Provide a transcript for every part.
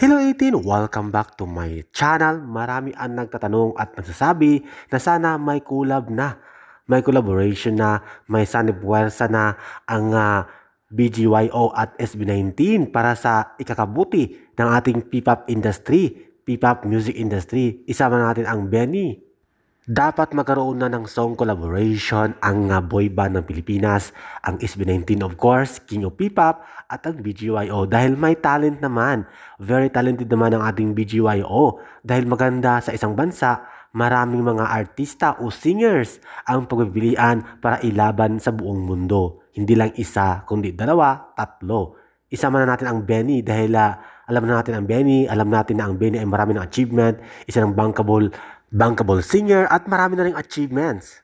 Hello 18! Welcome back to my channel. Marami ang nagtatanong at nagsasabi na sana may collab na, may collaboration na, may Sunny Puwersa na ang ah, BGYO at SB19 para sa ikakabuti ng ating P-pop industry, P-pop music industry. Isama natin ang Benny. Dapat magkaroon na ng song collaboration ang uh, boy band ng Pilipinas, ang SB19 of course, King of P-pop at ang BGYO dahil may talent naman. Very talented naman ang ating BGYO dahil maganda sa isang bansa, maraming mga artista o singers ang pagpipilian para ilaban sa buong mundo. Hindi lang isa, kundi dalawa, tatlo. Isama na natin ang Benny dahil ah, alam na natin ang Benny, alam natin na ang Benny ay marami ng achievement, isa ng bankable bankable singer at marami na ring achievements.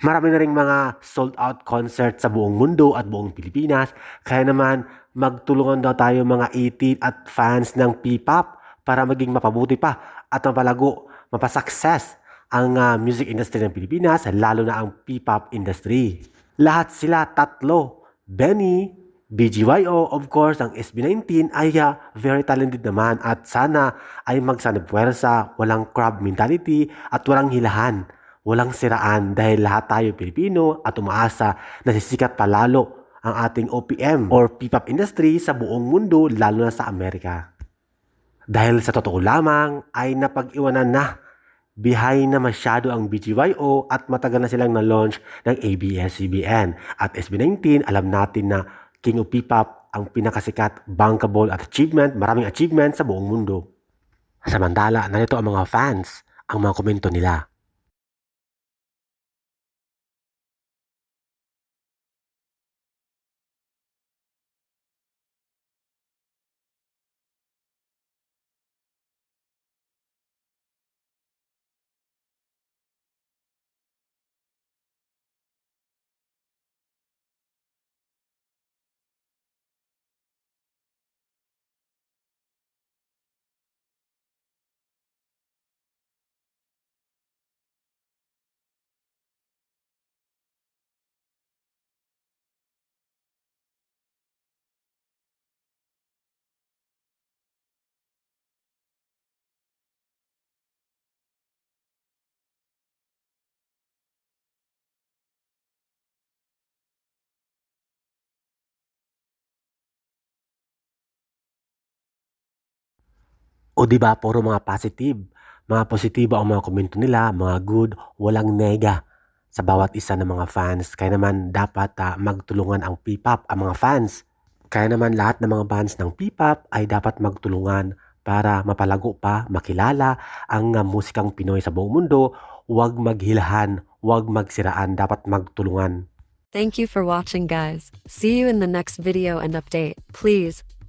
Marami na ring mga sold out concert sa buong mundo at buong Pilipinas. Kaya naman magtulungan daw tayo mga 18 at fans ng P-pop para maging mapabuti pa at mapalago, mapasuccess ang ah, music industry ng Pilipinas, lalo na ang P-pop industry. Lahat sila tatlo, Benny, BGYO, of course, ang SB19 ay ah, very talented naman at sana ay magsanib puwersa, walang crab mentality at walang hilahan, walang siraan dahil lahat tayo Pilipino at umaasa na sisikat palalo ang ating OPM or P-pop industry sa buong mundo lalo na sa Amerika. Dahil sa totoo lamang ay napag-iwanan na behind na masyado ang BGYO at matagal na silang na-launch ng ABS-CBN. At SB19, alam natin na King of P-pop ang pinakasikat, bankable at achievement, maraming achievement sa buong mundo. Samantala, narito ang mga fans, ang mga komento nila. O di ba puro mga positive, mga positibo ang mga komento nila, mga good, walang nega sa bawat isa ng mga fans. Kaya naman dapat ah, magtulungan ang P-pop, ang mga fans. Kaya naman lahat ng mga fans ng P-pop ay dapat magtulungan para mapalago pa, makilala ang ah, musikang Pinoy sa buong mundo. Huwag maghilahan, huwag magsiraan, dapat magtulungan. Thank you for watching guys. See you in the next video and update. Please,